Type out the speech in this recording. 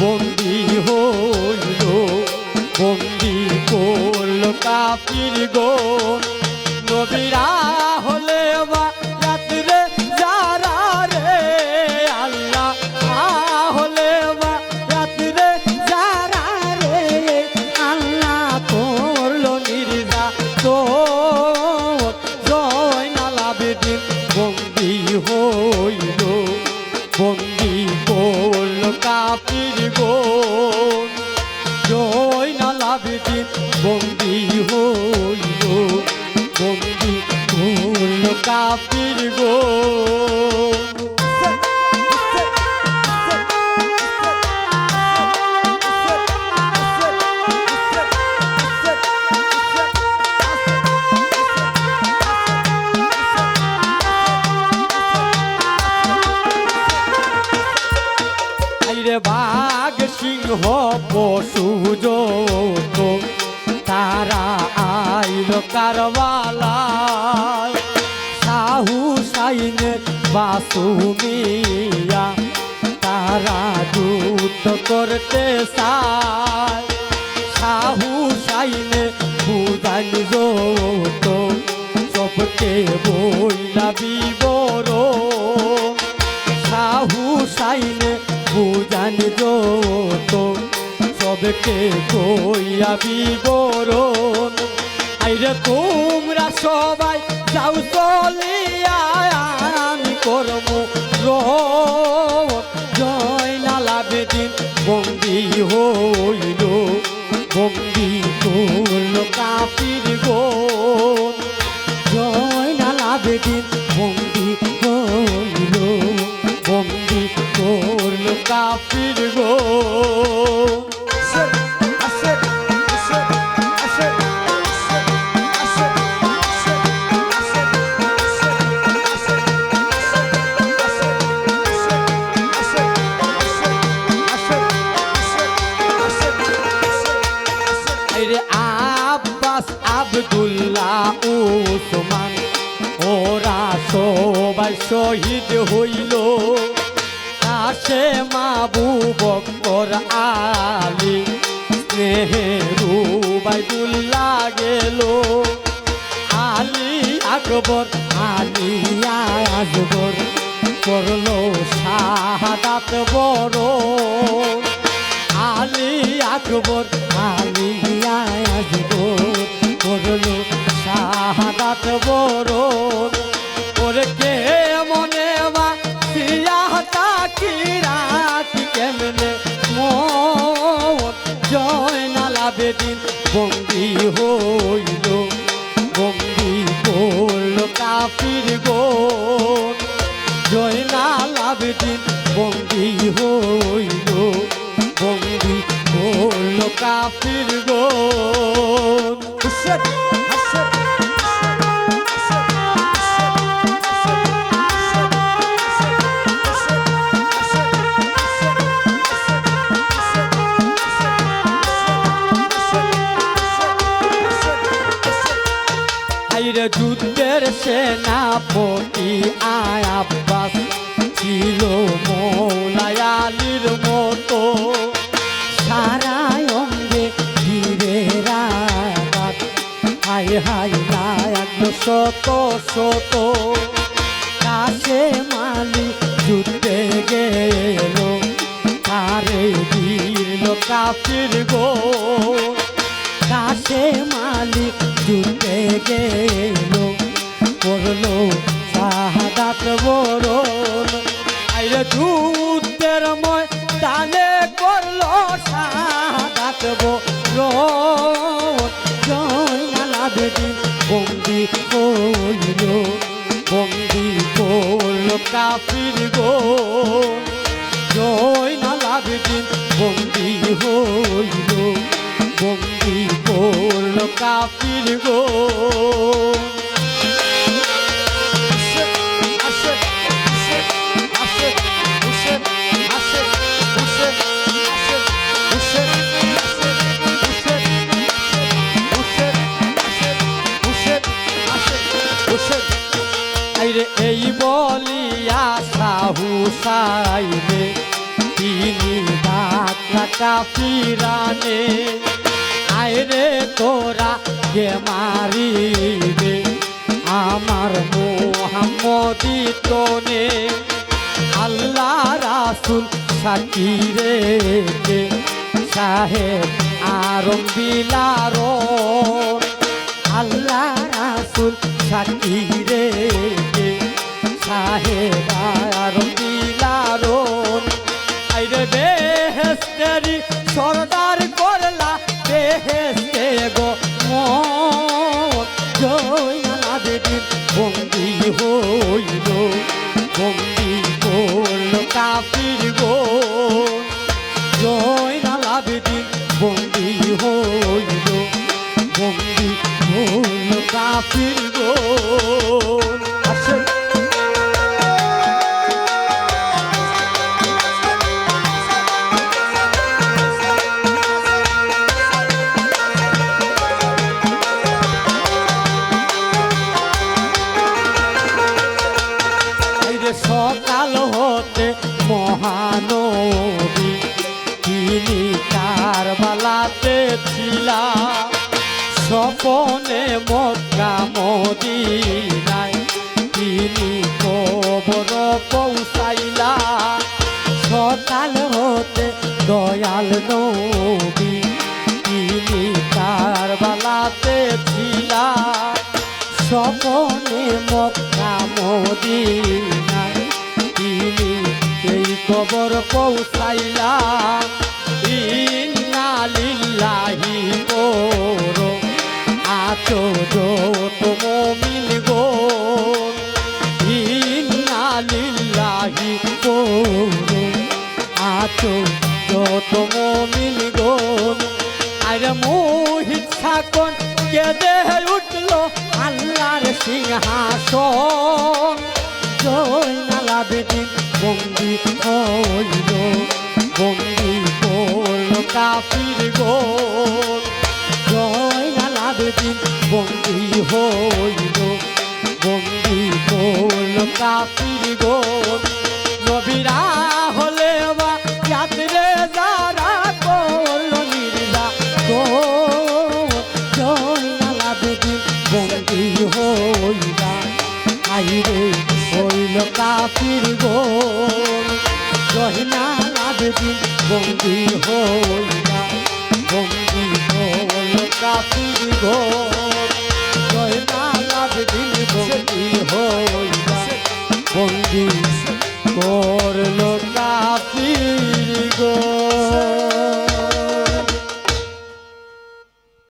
হইল, বন্দি করল কাপির গো নবীরা হলে বা রাত্রে যারা রে আল্লাহ হলে বা রাত্রে যারা রে আল্লাহ করল নির্জা তো জয় নালাবেদিন বন্দি হইল, বন্দি করল কাপির গো জয় না নালাবেদিন বন্দি হইল। বন্দি হলো কাপির গো আইরে বাঘ সিংহ পশু তারা আইল কারবালায়। সাহু সাইনে বাসুমিয়া তারা যুদ্ধ করতে চায়। সাহু সাইনে যত সবকে বইলা বুঝান যত সবকে কইয়া বিবরণ। আইরে তোমরা সবাই যাও, চলিয়া আমি করম জয় নালা বেদিন বন্দি হইল, বন্দি করল কাপির গোন জয় নালা বেদিন বন্দি হইল। করল কাপির গো? আব্বাস আবদুল্লাহ উসমান ওরা সবাই শহীদ হইল। কাশে মাবু বকর আলী। স্নেহেরু বাইদুল্লা গেল। আলী আকবর আলী আকবর করল শাহাদাত বড় আলী আকবর, আলী বন্দি হইল, বন্দি করল কাপির গো জয় নালা বেদিন বন্দি হইল, বন্দি করল কাপির গোন যুদ্ধের সেনাপতি আয় আব্বাস ছিল মৌলায়ালির মতো। সারা অঙ্গে ধীরে রাত হাই হাই লাগল শত শত। কাছে মালি যুদ্ধে গেল, তারে দিল কাফির গো। কাশে মালিক যুদ্ধে গেল, করল শাহাদাত বরণ। আইরে যুদ্ধের ময় দানে করল শাহাদাত বরণ। জয় নালা বেদিন বন্দি কইল বন্দি করল কাফির গো। জয় নালা বেদিন বন্দি হইল। বন্দি করল কাপির গো এই বলিয়া সাহু সাইবে তিনি ডাকলা কাফিরানে আয়রে তোরা কে মারিবে আমার মোহাম্মদি তোনে আল্লাহ রাসুল সাকিরে কে সাহেব আরম বিলারো আল্লাহ রাসুল সাকিরে কে সাহেব কাফির গো জয় বেদিন বন্দি হইল বন্দি হইল হতে দয়াল নবী তিনি কারবালাতে ছিলা স্বপনে মক্কা মদিনায় তিনি এই কবর পৌঁছাইলা ইন্না লিল্লাহি করো আচো মোহিত সাকন কে দেহ উঠল আল্লাহর সিংহাসন। জয় নালা বেদিন বন্দি হইল বন্দি করল কাফির গো জয় নালা বেদিন বন্দি হইল বন্দি করল কাফির গো নবীরা পাখির গোল। রহিনা দিন বন্দি হইলা, বন্দি হল কাপির গোল। রহিনা দিন বন্দি হইলা, বন্দি